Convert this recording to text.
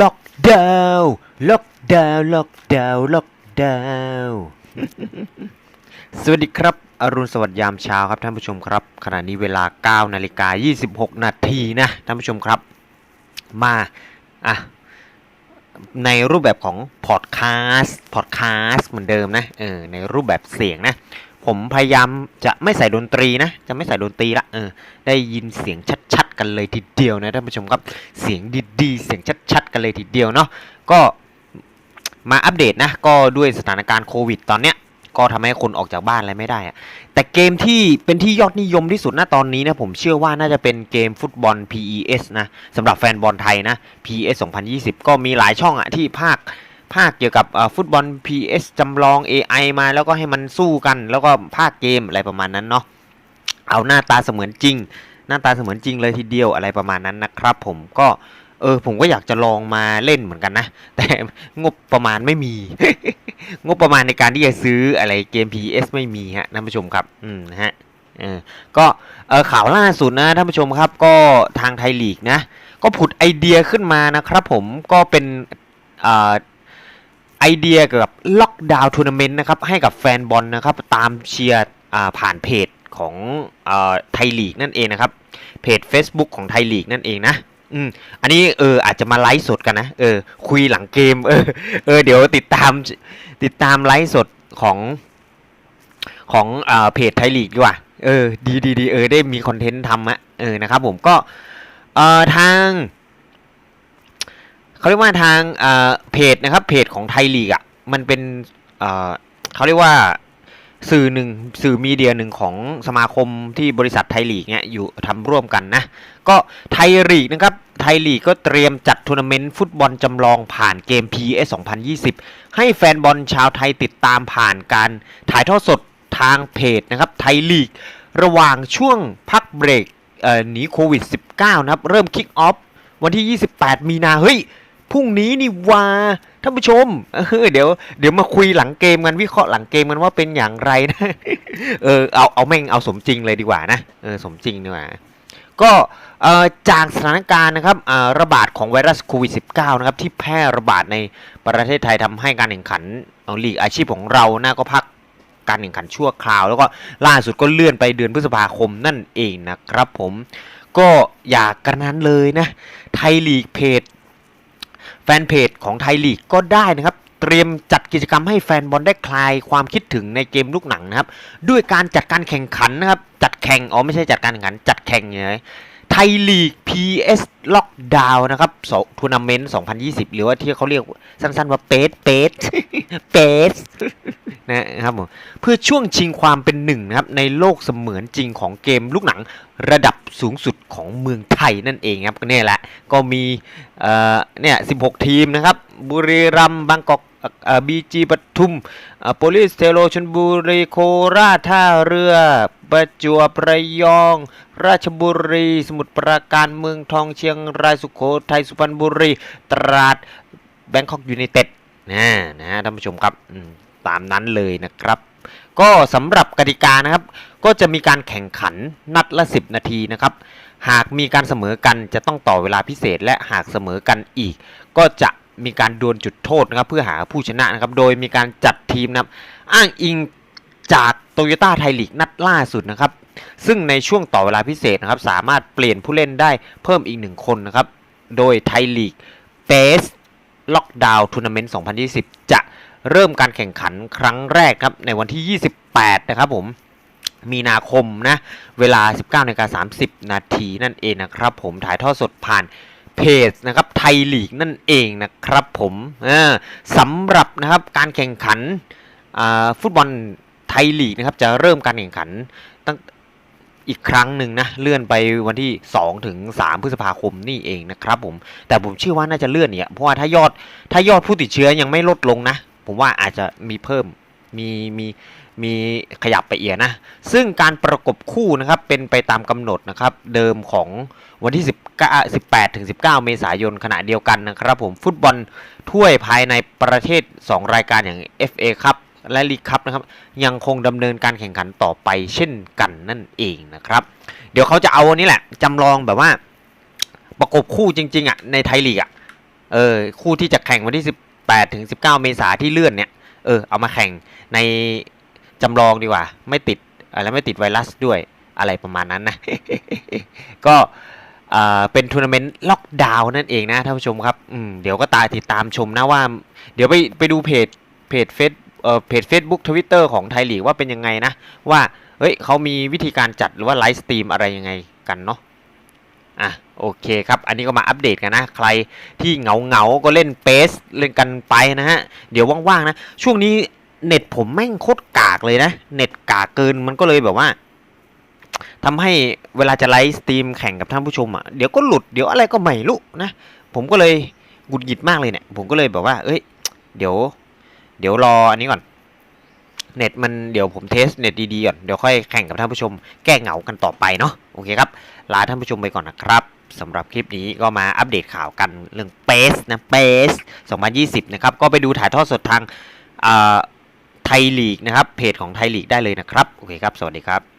ล็อกดาวน์ล็อกดาวน์ล็อกดาวน์ล็อกดาวน์สวัสดีครับ อรุณสวัสดิ์ยามเช้าครับท่านผู้ชมครับ ขณะนี้เวลา 9 นาฬิกา 26 นาทีนะท่านผู้ชมครับ มาอะในรูปแบบของพอดแคสต์พอดแคสต์เหมือนเดิมนะเออในรูปแบบเสียงนะผมพยายามจะไม่ใส่ดนตรีนะ จะไม่ใส่ดนตรีละเออได้ยินเสียงชัดๆ กันเลยทีเดียวนะท่านผู้ชมครับ เสียงดีๆ เสียง ชัดๆกันเลยทีเดียวเนาะก็มาอัปเดตนะก็ด้วยสถานการณ์โควิดตอนเนี้ยก็ทำให้คนออกจากบ้านอะไรไม่ได้อะแต่เกมที่เป็นที่ยอดนิยมที่สุดณตอนนี้นะผมเชื่อว่าน่าจะเป็นเกมฟุตบอล PES นะสำหรับแฟนบอลไทยนะ PES 2020 ก็มีหลายช่องอะที่ภาคภาคเกี่ยวกับฟุตบอล PS จำลอง AI มาแล้วก็ให้มันสู้กัน แล้วก็ภาคเกมอะไรประมาณนั้นเนาะเอาหน้าตาเสมือนจริง หน้าตาเสมือนจริงเลยทีเดียวอะไรประมาณนั้นนะครับ ผมก็ เออผมก็อยากจะลองมาเล่นเหมือนกันนะ แต่งบประมาณไม่มี งบประมาณในการที่จะซื้ออะไรเกม PS ไม่มีฮะท่านผู้ชมครับ อืมนะฮะเออก็เออข่าวล่าสุดนะท่านผู้ชมครับ ก็ทางไทยลีกนะ ก็ผุดไอเดียขึ้นมานะครับผมก็เป็นอ่อไอเดียเกี่ยวกับล็อกดาวน์ทัวร์นาเมนต์นะครับ ให้กับแฟนบอลนะครับ ตามเชียร์ผ่านเพจของอไทยลีกนั่นเองนะครับ เพจ Facebook ของไทยลีกนั่นเองนะ อืมอันนี้เอออาจจะมาไลฟ์สดกันนะเออ คุยหลังเกม เออ เออ เดี๋ยวติดตามติดตามไลฟ์สดของของเอ่อเพจไทยลีกดีกว่า เออ ดีดีดีเออได้มีคอนเทนต์ทำอะเออนะครับผมก็เอ่อทางเขาเรียกว่าทางเอ่อเพจนะครับ เพจของไทยลีกอะมันเป็นเอ่อเขาเรียกว่าสื่อหนึ่งสื่อมีเดียหนึ่งของสมาคมที่บริษัทไทยลีกเนี่ยอยู่ทำร่วมกันนะ ก็ไทยลีกนะครับ ไทยลีกก็เตรียมจัดทัวร์นาเมนต์ฟุตบอลจำลองผ่านเกม PS 2020 ให้แฟนบอลชาวไทยติดตามผ่านการถ่ายทอดสดทางเพจนะครับไทยลีก ระหว่างช่วงพักเบรกหนีโควิด -19 นะครับ เริ่มคิกออฟวันที่ 28 มีนาเฮ้ยพรุ่งนี้นี่วาท่านผู้ชมเออเดี๋ยวเดี๋ยวมาคุยหลังเกมกันวิเคราะห์หลังเกมกันว่าเป็นอย่างไรนะ เออเอาเอาแม่งเอาสมจริงเลยดีกว่านะเออสมจริงดีกว่า ก็จากสถานการณ์นะครับระบาดของไวรัสโควิด -19 นะครับที่แพร่ระบาดในประเทศไทยทำให้การแข่งขันของลีกอาชีพของเรานะก็พักการแข่งขันชั่วคราว แล้วก็ล่าสุดก็เลื่อนไปเดือนพฤษภาคมนั่นเองนะครับผมก็อยากกันนั้นเลยนะไทยลีกเพจแฟนเพจของไทยลีกก็ได้นะครับเตรียมจัดกิจกรรมให้แฟนบอลได้คลายความคิดถึงในเกมลูกหนังนะครับ ด้วยการจัดการแข่งขันนะครับ จัด แข่ง อ๋อ ไม่ใช่จัดการแข่งขัน จัดแข่งอย่างไรไทยลีก PS ล็อกดาวน์นะครับทัวร์นาเมนต์ 2020 หรือว่าที่เขาเรียกสั้นๆว่าเปสเปสเปส นะครับผมเพื่อช่วงชิงความเป็นหนึ่งนะครับในโลกเสมือนจริงของเกมลูกหนังระดับสูงสุดของเมืองไทยนั่นเองครับก็เนี่ยแหละก็มีเอ่อเนี่ย16ทีมนะครับบุรีรัมย์บางกอกบีจีปทุมโปลิสเทโลชนบุรีโคราชท่าเรือประจวบระยอง ราชบุรี สมุทรปราการเมืองทองเชียงรายสุโขทัยสุพรรณบุรี ตราดแบงคอกยูไนเต็ดนะนะฮะท่านผู้ชมครับ ตามนั้นเลยนะครับ ก็สำหรับกติกานะครับ ก็จะมีการแข่งขันนัดละ 10 นาทีนะครับ หากมีการเสมอกันจะต้องต่อเวลาพิเศษ และหากเสมอกันอีก ก็จะมีการดวลจุดโทษนะครับ เพื่อหาผู้ชนะนะครับ โดยมีการจัดทีมนะครับ อ้างอิงจากโตโยต้าไทยลีกนัดล่าสุดนะครับ ซึ่งในช่วงต่อเวลาพิเศษนะครับ สามารถเปลี่ยนผู้เล่นได้เพิ่มอีกหนึ่งคนนะครับ โดยไทยลีกเ a สล็อกดาวน์ทัวร์นาเมนต์ 2020 จะ เริ่มการแข่งขันครั้งแรกครับในวันที่ 28 นะครับผมมีนาคมนะ เวลา 19นาฬิกา30 นาทีนั่นเองนะครับผมถ่ายทอดสดผ่านเพจนะครับไทยลีกนั่นเองนะครับผมสำหรับนะครับการแข่งขันฟุตบอลไทยลีกนะครับจะเริ่มการแข่งขันตั้งอีกครั้งหนึ่งนะเลื่อนไปวันที่ 2 ถึง 3 พฤษภาคมนี่เองนะครับผมแต่ผมเชื่อว่าน่าจะเลื่อนเนี่ยเพราะว่าถ้ายอดถ้ายอดผู้ติดเชื้อยังไม่ลดลงนะ ผมว่าอาจจะมีเพิ่มมีมีมีขยับไปเอียนะ ซึ่งการประกบคู่นะครับเป็นไปตามกำหนดนะครับ เดิมของวันที่19 18ถึง19 เมษายนขณะเดียวกันนะครับผมฟุตบอลถ้วยภายในประเทศ 2 รายการอย่าง FA ครับและลีกคัพนะครับยังคงดำเนินการแข่งขันต่อไปเช่นกันนั่นเองนะครับ เดี๋ยวเขาจะเอาอันนี้แหละจำลองแบบว่า ประกบคู่จริง ๆอะในไทยลีกอะเออคู่ที่จะแข่งวันที่ 8ถึง19 เมษาที่เลื่อนเนี่ย เออ เอามาแข่งในจำลองดีกว่า ไม่ติดอะไรไม่ติดไวรัสด้วยอะไรประมาณนั้นนะ ก็อ่าเป็นทัวร์นาเมนต์ล็อกดาวน์นั่นเองนะท่านผู้ชมครับอืมเดี๋ยวก็ตาติดตามชมนะว่า เดี๋ยวไปไปดูเพจเพจเฟซเอ่อเพจ Facebook Twitter ของไทยลีกว่าเป็นยังไงนะ ว่า เฮ้ยเขามีวิธีการจัดหรือว่าไลฟ์สตรีมอะไรยังไงกันเนาะอะ โอเคครับ อันนี้ก็มาอัปเดตกันนะ ใครที่เหงาเหงาก็เล่นเปสเล่นกันไปนะฮะ เดี๋ยวว่างๆนะ ช่วงนี้เน็ตผมแม่งโคตรกากเลยนะ เน็ตกากเกินมันก็เลยแบบว่าทำให้เวลาจะไลฟ์สตรีมแข่งกับท่านผู้ชมอะ เดี๋ยวก็หลุด เดี๋ยวอะไรก็ไม่รู้นะ ผมก็เลยหงุดหงิดมากเลยเนี่ย ผมก็เลยแบบว่า เอ้ย เดี๋ยว เดี๋ยวรออันนี้ก่อน เน็ตมันเดี๋ยวผมเทสเน็ตดีๆก่อนเดี๋ยวค่อยแข่งกับท่านผู้ชมแก้เหงากันต่อไปเนาะโอเคครับลาท่านผู้ชมไปก่อนนะครับสำหรับคลิปนี้ก็มาอัปเดตข่าวกันเรื่องเปสนะเปส2020 นะครับ ก็ไปดูถ่ายทอดสดทางไทยลีกนะครับ เพจของไทยลีกได้เลยนะครับ โอเคครับ สวัสดีครับ